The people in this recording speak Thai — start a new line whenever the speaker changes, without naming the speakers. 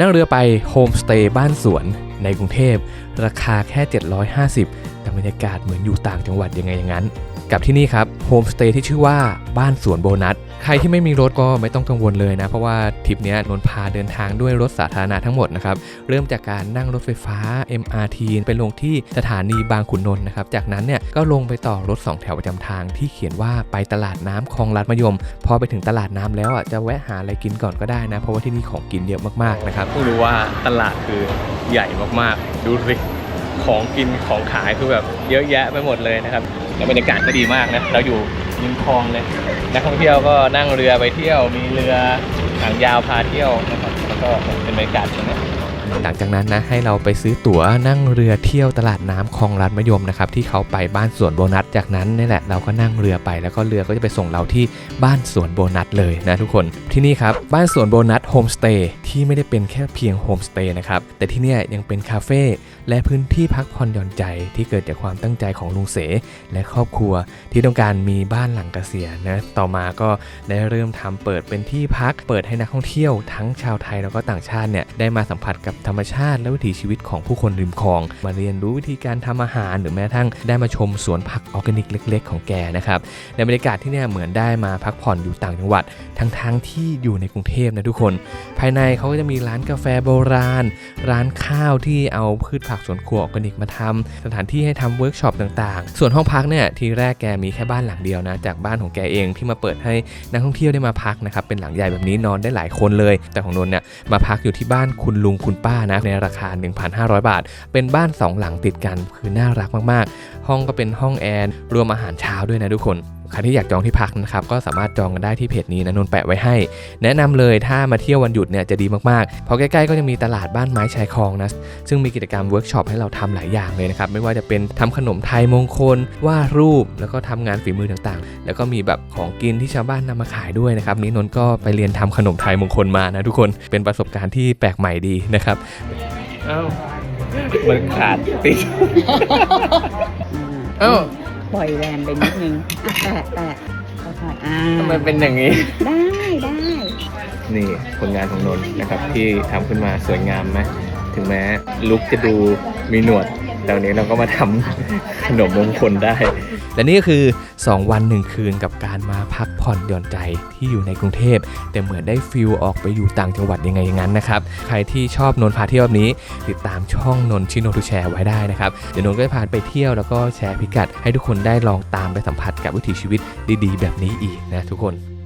นั่งเรือไปโฮมสเตย์บ้านสวนในกรุงเทพ ราคาแค่ 750 แต่บรรยากาศเหมือนอยู่ต่างจังหวัดยังไงอย่างนั้น กับที่นี่ครับโฮมสเตย์ที่ชื่อว่าบ้านสวนโบนัส ใครที่ไม่มีรถก็ไม่ต้องกังวลเลยนะ เพราะว่าทริปนี้นนพาเดินทางด้วยรถสาธารณะทั้งหมดนะครับ เริ่มจากการนั่งรถไฟฟ้า MRT ไปลงที่สถานีบางขุนนนท์นะครับ จากนั้นเนี่ยก็ลงไปต่อรถ 2 แถวประจำทางที่เขียนว่าไปตลาดน้ำคลองลัดมะยม พอไปถึงตลาดน้ำแล้วอะจะแวะหาอะไรกินก่อนก็ได้นะ เพราะว่าที่นี่ของกินเยอะมากๆนะครับ
เพิ่งรู้ว่าตลาดคือใหญ่มากๆ ดูสิของกินของขายคือแบบเยอะแยะไปหมดเลยนะครับแล้วบรรยากาศก็ดีมากนะเราอยู่ ริมคลองเลยนักท่องเที่ยวก็นั่งเรือไปเที่ยว มีเรือหางยาวพาเที่ยวนะครับแล้วก็เป็นบรรยากาศอย่างนี้
หลังจากนั้นนะให้เราไปซื้อตั๋วนั่งเรือเที่ยวตลาดน้ำคลองลัดมะยมนะครับที่เขาไปบ้านสวนโบนัสจากนั้นนี่แหละเราก็นั่งเรือไปแล้วก็เรือก็จะไปส่งเราที่บ้านสวนโบนัสเลยนะทุกคนที่นี่ครับบ้านสวนโบนัสโฮมสเตย์ที่ไม่ได้เป็นแค่เพียงโฮมสเตย์นะครับแต่ที่นี่ยยังเป็นคาเฟ่และพื้นที่พักผ่อนหย่อนใจที่เกิดจากความตั้งใจของลุงเสและครอบครัว ที่ต้องการมีบ้านหลังเกษียณนะต่อมาก็ได้เริ่มทำเปิดเป็นที่พักเปิดให้นักท่องเที่ยวทั้งชาวไทยแล้วก็ต่างชาติเนี่ยได้มาสัมผัสกับธรรมชาติและวิถีชีวิตของผู้คนริมคลอง มาเรียนรู้วิธีการทำอาหารหรือแม้กระทั่งได้มาชมสวนผักออร์แกนิกเล็ก ๆ ของแกนะครับในบรรยากาศที่เนี่ยเหมือนได้มาพักผ่อนอยู่ต่างจังหวัดทั้งๆที่อยู่ในกรุงเทพนะทุกคน ภายในเขาก็จะมีร้านกาแฟโบราณ ร้านข้าวที่เอาพืชผักสวนครัวออร์แกนิกมาทำสถานที่ให้ทำเวิร์กช็อปต่างๆ ส่วนห้องพักเนี่ยทีแรกแกมีแค่บ้านหลังเดียวนะจากบ้านของแกเองที่มาเปิดให้นักท่องเที่ยวได้มาพักนะครับเป็นหลังใหญ่แบบนี้นอนได้หลายคนเลย แต่ของนนเนี่ยมาพักอยู่ที่บ้านคุณลุงคุณป้านะในราคา 1,500 บาท เป็นบ้าน 2 หลังติดกันคือน่ารักมากๆ ห้องก็เป็นห้องแอร์รวมอาหารเช้าด้วยนะทุกคน ใครที่อยากจองที่พักนะครับก็สามารถจองกันได้ที่เพจนี้นะนนท์แปะไว้ให้ แนะนำเลยถ้ามาเที่ยววันหยุดเนี่ยจะดีมากๆ เพราะใกล้ๆก็จะมีตลาดบ้านไม้ชายคลองนะซึ่งมีกิจกรรมเวิร์กช็อปให้เราทำหลายอย่างเลยนะครับไม่ว่าจะเป็นทำขนมไทยมงคลวาดรูป แล้วก็ทำงานฝีมือต่างๆ แล้วก็มีแบบของกินที่ชาวบ้านนำมาขายด้วยนะครับนี้นนท์ก็ไปเรียนทำขนมไทยมงคลมานะทุกคนเป็นประสบการณ์ที่แปลกใหม่ดีนะครับ
เอ้ามันขาดติดเอ้า
ปล่อยแรงไปนิดนึงอะแตะแตะค่อยๆอ่า
ทำไมเป็นอย่างนี้
ได้ได้
นี่ผลงานของนนท์นะครับที่ทำขึ้นมาสวยงามไหมถึงแม้ลุกจะดูมีหนวด แต่วันนี้เราก็มาทำ ขนมมงคลได้
และนี่ก็คือ 2 วัน 1 คืนกับการมาพักผ่อนหย่อนใจที่อยู่ในกรุงเทพ แต่เหมือนได้ฟิลออกไปอยู่ต่างจังหวัดยังไงอย่างนั้นนะครับ ใครที่ชอบนนพาเที่ยวแบบนี้ ติดตามช่องนนชิโนทูแชร์ไว้ได้นะครับ เดี๋ยวนนก็จะพาไปเที่ยวแล้วก็แชร์พิกัด ให้ทุกคนได้ลองตามไปสัมผัสกับวิถีชีวิตดีๆ แบบนี้อีกนะทุกคน